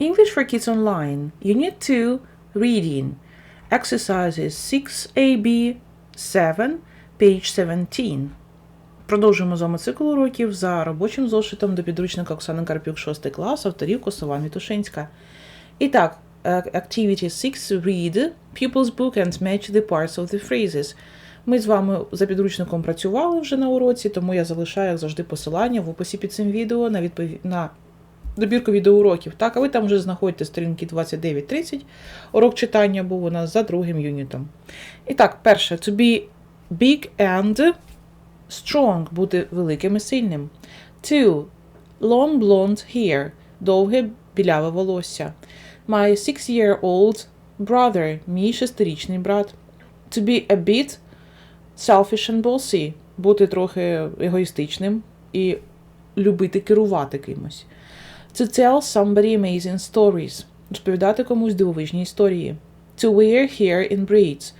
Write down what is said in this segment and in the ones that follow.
English for Kids Online, Unit 2, Reading. Exercises 6AB 7, page 17. Продовжуємо з вами цикл уроків за робочим зошитом до підручника Оксани Карпюк, 6 клас, авторів Косован Вітушинська. І так, е, Activity 6. Read Pupil's book and match the parts of the phrases. Ми з вами за підручником працювали вже на уроці, тому я залишаю, як завжди, посилання в описі під цим відео на, відпов... на добірку відеоуроків. Так, а ви там вже знаходите сторінки 29-30. Урок читання був у нас за другим юнітом. І так, перше, to be big and strong, бути великим і сильним. Two, long blonde hair, довге біляве волосся. My six-year-old brother, мій шестирічний брат. To be a bit selfish and bossy, бути трохи егоїстичним і любити керувати кимось. To tell somebody amazing stories, розповідати комусь дивовижні історії. To wear hair in braids,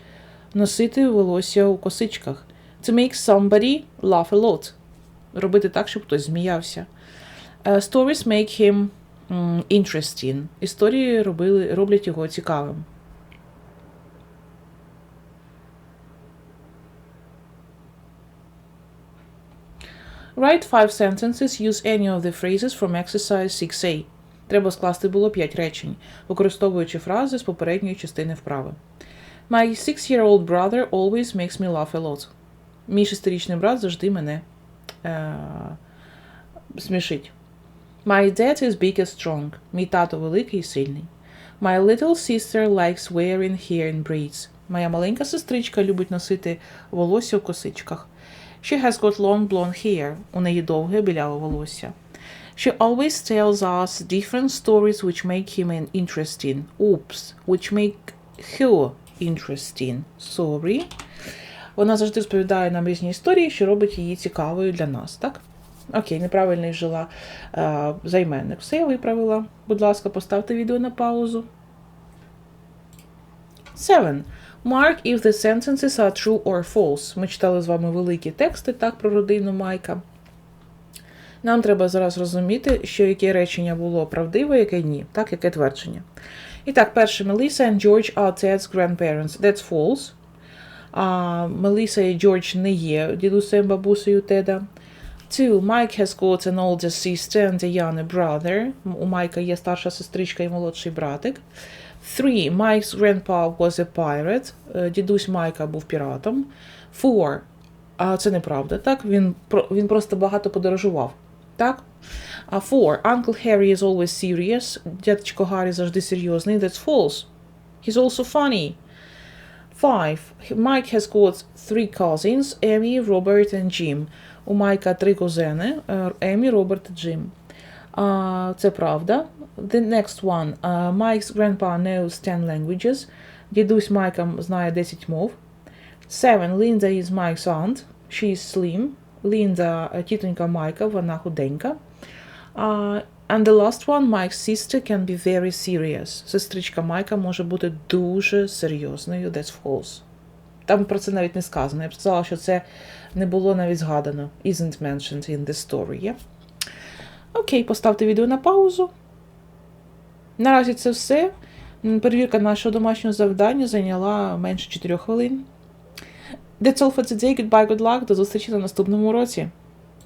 носити волосся у косичках. To make somebody laugh a lot, робити так, щоб хтось зміявся. Uh, stories make him interesting. Історії робили, роблять його цікавим. Write five sentences, use any of the phrases from exercise 6a. Треба скласти було 5 речень, використовуючи фрази з попередньої частини вправи. My six-year-old brother always makes me laugh a lot. Мій шестирічний брат завжди мене е- смішить. My dad is big and strong. Мій тато великий і сильний. My little sister likes wearing hair in braids. Моя маленька сестричка любить носити волосся в косичках. She has got long blonde hair. У неї довге біляве волосся. She always tells us different stories which make him interesting. Oops, which make her interesting. Sorry. Вона завжди розповідає нам різні історії, що робить її цікавою для нас, так? Окей, неправильно вжила е, займенник. Все я виправила. Будь ласка, поставте відео на паузу. 7. Mark if the sentences are true or false. Ми читали з вами великі тексти так про родину Майка. Нам треба зараз розуміти, що яке речення було правдиве, яке ні, так, яке твердження. І так, перше, Melissa and George are Ted's grandparents. That's false. А Меліса і Джордж не є дідусем бабусею Теда. Two, Mike has got an older sister and a younger brother. У Майка є старша сестричка і молодший братик. Three, Mike's grandpa was a pirate. Е, Дідусь Майка був піратом. Four, а це неправда, так? Він, про- він просто багато подорожував. Так? А four, Uncle Harry is always serious. Дядечко Гаррі завжди серйозний. That's false. He's also funny. Five. Mike has got three cousins, Emmy, Robert and Jim. У Майка три кузени, е, Емі, Роберт і Джим. Це правда. The next one. Mike's grandpa knows 10 languages. Дідусь Майка знає 10 мов. Seven. Linda is Mike's aunt. She is slim. Лінда е, тітонька Майка, вона худенька. And the last one, Mike's sister can be very serious. Сестричка Майка може бути дуже серйозною. That's false. Там про це навіть не сказано. Я б сказала, що це не було навіть згадано. Isn't mentioned in the story. Yeah? Окей, поставте відео на паузу. Наразі це все. Перевірка нашого домашнього завдання зайняла менше 4 хвилин. That's all for today. Goodbye, good luck. До зустрічі на наступному уроці.